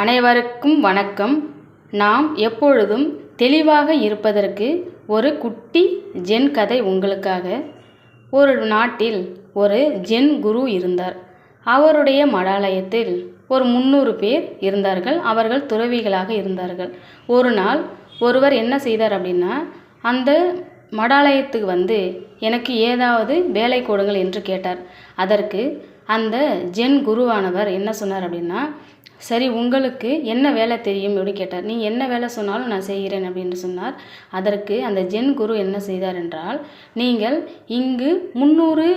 அனைவருக்கும் வணக்கம். நாம் எப்பொழுதும் தெளிவாக இருப்பதற்கு ஒரு குட்டி ஜென் கதை உங்களுக்காக. ஒரு நாட்டில் ஒரு ஜென் குரு இருந்தார். அவருடைய மடாலயத்தில் ஒரு முந்நூறு பேர் இருந்தார்கள். அவர்கள் துறவிகளாக இருந்தார்கள். ஒரு நாள் ஒருவர் என்ன செய்தார் அப்படின்னா அந்த மடாலயத்துக்கு வந்து எனக்கு ஏதாவது வேலை கொடுங்கள் என்று கேட்டார். அதற்கு அந்த ஜென் குருவானவர் என்ன சொன்னார் அப்படின்னா சரி உங்களுக்கு என்ன வேலை தெரியும் அப்படின்னு கேட்டார். நீங்கள் என்ன வேலை சொன்னாலும் நான் செய்கிறேன் அப்படின்னு சொன்னார். அதற்கு அந்த ஜென் குரு என்ன செய்தார் என்றால் நீங்கள் இங்கு முந்நூறு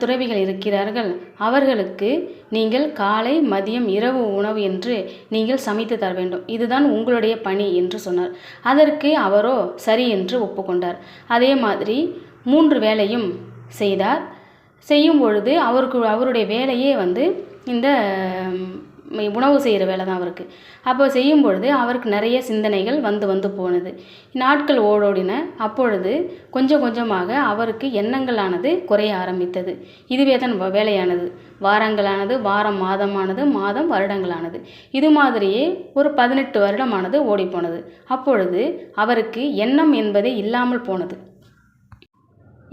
துறவிகள் இருக்கிறார்கள். அவர்களுக்கு நீங்கள் காலை மதியம் இரவு உணவு என்று நீங்கள் சமைத்து தர வேண்டும். இதுதான் உங்களுடைய பணி என்று சொன்னார். அதற்கு அவரோ சரி என்று ஒப்புக்கொண்டார். அதே மாதிரி மூன்று வேலையும் செய்தார். செய்யும் பொழுது அவருக்கு அவருடைய வேலையே வந்து இந்த உணவு செய்கிற வேலை தான் அவருக்கு. அப்போ செய்யும் பொழுது அவருக்கு நிறைய சிந்தனைகள் வந்து வந்து போனது. நாட்கள் ஓடோடின அப்பொழுது கொஞ்சம் கொஞ்சமாக அவருக்கு எண்ணங்களானது குறைய ஆரம்பித்தது. இதுவே தான் வேலையானது. வாரங்களானது வாரம் மாதமானது மாதம் வருடங்களானது. இது மாதிரியே ஒரு பதினெட்டு வருடமானது ஓடிப்போனது. அப்பொழுது அவருக்கு எண்ணம் என்பதே இல்லாமல் போனது.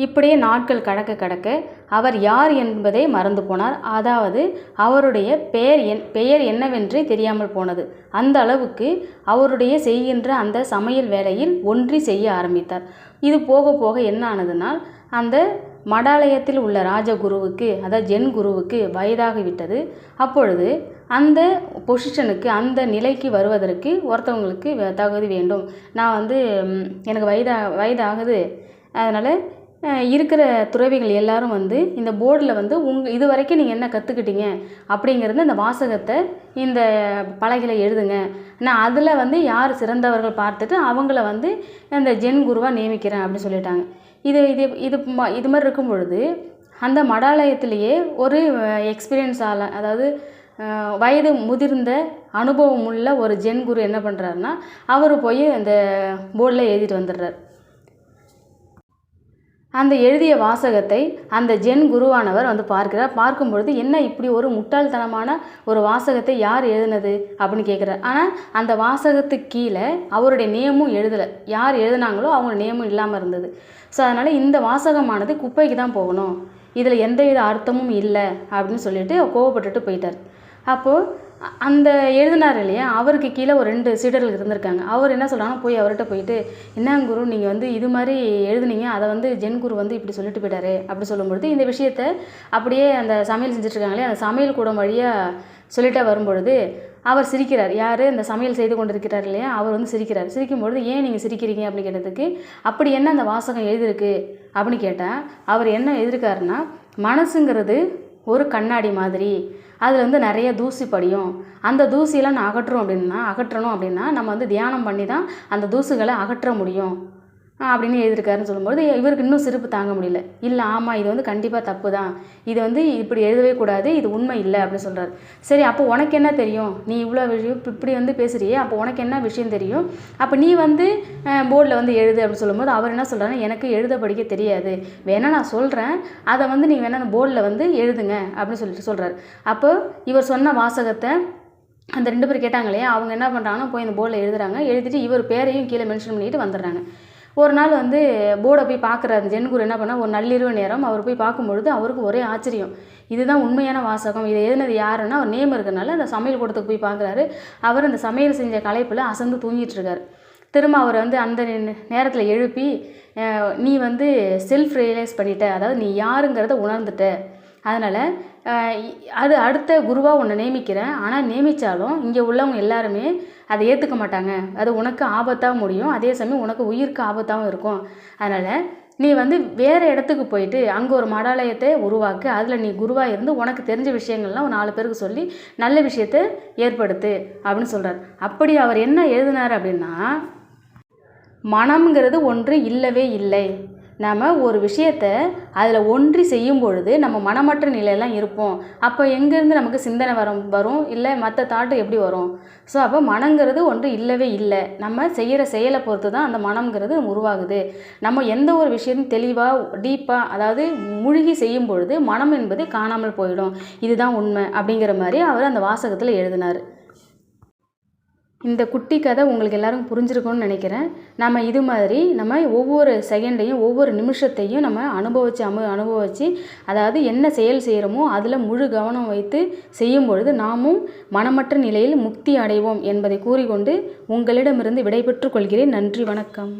இப்படியே நாட்கள் கடக்க கடக்க அவர் யார் என்பதை மறந்து போனார். அதாவது அவருடைய பெயர் என் பெயர் என்னவென்றே தெரியாமல் போனது. அந்த அளவுக்கு அவருடைய செய்கின்ற அந்த சமையல் வேலையில் ஒன்றி செய்ய ஆரம்பித்தார். இது போக போக என்ன ஆனதுனால் அந்த மடாலயத்தில் உள்ள ராஜகுருவுக்கு அதாவது ஜென் குருவுக்கு வயதாகிவிட்டது அப்பொழுது அந்த பொசிஷனுக்கு அந்த நிலைக்கு வருவதற்கு ஒருத்தவங்களுக்கு தகுதி வேண்டும். நான் வந்து எனக்கு வயதா வயதாகுது. அதனால் இருக்கிற துறவிகள் எல்லாரும் வந்து இந்த போர்டில் வந்து உங் இது வரைக்கும் நீங்கள் என்ன கற்றுக்கிட்டீங்க அப்படிங்கிறது இந்த வாசகத்தை இந்த பலகையில் எழுதுங்க. நான் அதில் வந்து யார் சிறந்தவர்கள் பார்த்துட்டு அவங்கள வந்து இந்த ஜென் குருவாக நியமிக்கிறேன் அப்படின்னு சொல்லிட்டாங்க. இது இது இது இது மாதிரி இருக்கும் பொழுது அந்த மடாலயத்திலேயே ஒரு எக்ஸ்பீரியன்ஸ் ஆல அதாவது வயது முதிர்ந்த அனுபவம் உள்ள ஒரு ஜென் குரு என்ன பண்ணுறாருன்னா அவர் போய் அந்த போர்டில் எழுதிட்டு வந்துடுறார். அந்த எழுதிய வாசகத்தை அந்த ஜென் குருவானவர் வந்து பார்க்கிறார். பார்க்கும் பொழுது என்ன இப்படி ஒரு முட்டாள்தனமான ஒரு வாசகத்தை யார் எழுதினது? அப்படின்னு கேட்குறார். ஆனால் அந்த வாசகத்துக்கு கீழே அவருடைய நேமும் எழுதலை. யார் எழுதினாங்களோ அவங்க நேமும் இல்லாமல் இருந்தது. ஸோ அதனால் இந்த வாசகமானது குப்பைக்கு தான் போகணும். இதில் எந்தவித அர்த்தமும் இல்லை அப்படின்னு சொல்லிட்டு கோவப்பட்டுட்டு போயிட்டார். அப்போது அந்த எழுதினார் இல்லையா? அவருக்கு கீழே ஒரு ரெண்டு சீடர்கள் இருந்திருக்காங்க. அவர் என்ன சொல்கிறாங்கன்னா போய் அவர்கிட்ட போயிட்டு என்ன குரு நீங்கள் வந்து இது மாதிரி எழுதுனீங்க. அதை வந்து ஜென் குரு வந்து இப்படி சொல்லிட்டு போயிட்டாரு. அப்படி சொல்லும்பொழுது இந்த விஷயத்த அப்படியே அந்த சமையல் செஞ்சுட்ருக்காங்களே அந்த சமையல் கூடம் வழியாக சொல்லிட்டே வரும்பொழுது அவர் சிரிக்கிறார். யார்? இந்த சமையல் செய்து கொண்டு இருக்கிறார் இல்லையா? அவர் வந்து சிரிக்கிறார். சிரிக்கும்பொழுது ஏன் நீங்கள் சிரிக்கிறீங்க? அப்படின்னு கேட்டதுக்கு அப்படி என்ன அந்த வாசகம் எழுதியிருக்கு? அப்படின்னு கேட்டால் அவர் என்ன எழுதிருக்காருன்னா மனசுங்கிறது ஒரு கண்ணாடி மாதிரி. அதில் வந்து நிறைய தூசி படியும். அந்த தூசியெல்லாம் நான் அகற்றுறோம் அப்படின்னா அகற்றணும் அப்படின்னா நம்ம வந்து தியானம் பண்ணி தான் அந்த தூசுகளை அகற்ற முடியும். அப்படின்னு எழுதியிருக்காருன்னு சொல்லும்போது இவருக்கு இன்னும் சிரிப்பு தாங்க முடியல. இல்லை ஆமாம் இது வந்து கண்டிப்பாக தப்பு தான் இது வந்து இப்படி எழுதவே கூடாது இது உண்மை இல்லை அப்படின்னு சொல்கிறார் சரி அப்போ உனக்கு என்ன தெரியும்? நீ இவ்வளோ விஷயம் இப்படி வந்து பேசுகிறியே அப்போ உனக்கு என்ன விஷயம் தெரியும்? அப்போ நீ வந்து போர்டில் வந்து எழுது அப்படின்னு சொல்லும்போது அவர் என்ன சொல்கிறாருன்னா எனக்கு எழுத படிக்க தெரியாது. வேணால் நான் சொல்கிறேன் அதை வந்து நீங்கள் வேணால் அந்த போர்டில் வந்து எழுதுங்க அப்படின்னு சொல்லிட்டு சொல்கிறார் அப்போ இவர் சொன்ன வாசகத்தை அந்த ரெண்டு பேர் கேட்டாங்க இல்லையா அவங்க என்ன பண்ணுறாங்கன்னா போய் இந்த போர்டில் எழுதுறாங்க. எழுதிட்டு இவர் பேரையும் கீழே மென்ஷன் பண்ணிட்டு வந்துடுறாங்க. ஒரு நாள் வந்து போர்டை போய் பார்க்குறாரு ஜென்குரு என்ன பண்ணால் ஒரு நள்ளிரவு நேரம் அவர் போய் பார்க்கும்பொழுது அவருக்கு ஒரே ஆச்சரியம். இதுதான் உண்மையான வாசகம். இதை எழுதினது யாருன்னா அவர் நேம் இருக்கிறனால அந்த சமையல் கூடத்துக்கு போய் பார்க்குறாரு. அவர் அந்த சமையல் செஞ்ச கலைப்பில் அசந்து தூங்கிட்டு இருக்காரு. திரும்ப அவர் வந்து அந்த நேரத்தில் எழுப்பி நீ வந்து செல்ஃப் ரியலைஸ் பண்ணிட்ட. அதாவது நீ யாருங்கிறத உணர்ந்துட்ட. அதனால் அது அடுத்த குருவாக உன்னை நியமிக்கிறேன். ஆனால் நியமித்தாலும் இங்கே உள்ளவங்க எல்லாருமே அதை ஏற்றுக்க மாட்டாங்க. அது உனக்கு ஆபத்தாக முடியும். அதே சமயம் உனக்கு உயிருக்கு ஆபத்தாகவும் இருக்கும். அதனால் நீ வந்து வேறு இடத்துக்கு போயிட்டு அங்கே ஒரு மடாலயத்தை உருவாக்கு. அதில் நீ குருவாக இருந்து உனக்கு தெரிஞ்ச விஷயங்கள்லாம் ஒரு நாலு பேருக்கு சொல்லி நல்ல விஷயத்தை ஏற்படுத்து அப்படின்னு சொல்கிறார் அப்படி அவர் என்ன எழுதினார் அப்படின்னா மனம்ங்கிறது ஒன்று இல்லவே இல்லை. நாம் ஒரு விஷயத்த அதில் ஒன்றி செய்யும் பொழுது நம்ம மனமற்ற நிலையெல்லாம் இருப்போம். அப்போ எங்கேருந்து நமக்கு சிந்தனை வரும் வரும்? இல்லை மற்ற தாட்டு எப்படி வரும்? ஸோ அப்போ மனங்கிறது ஒன்று இல்லவே இல்லை. நம்ம செய்கிற செயலை பொறுத்து தான் அந்த மனம்ங்கிறது உருவாகுது. நம்ம எந்த ஒரு விஷயத்தையும் தெளிவாக டீப்பாக அதாவது மூழ்கி செய்யும் பொழுது மனம் என்பது காணாமல் போயிடும். இதுதான் உண்மை அப்படிங்கிற மாதிரி அவர் அந்த வாசகத்தில் எழுதினார். இந்த குட்டி கதை உங்களுக்கு எல்லாரும் புரிஞ்சிருக்கும்னு நினைக்கிறேன். நம்ம இது மாதிரி நம்ம ஒவ்வொரு செகண்டையும் ஒவ்வொரு நிமிஷத்தையும் நம்ம அனுபவித்து அமு அனுபவித்து அதாவது என்ன செயல் செய்கிறோமோ அதில் முழு கவனம் வைத்து செய்யும் பொழுது நாமும் மனமற்ற நிலையில் முக்தி அடைவோம் என்பதை கூறிக்கொண்டு உங்களிடமிருந்து விடைபெற்றுக் கொள்கிறேன். நன்றி வணக்கம்.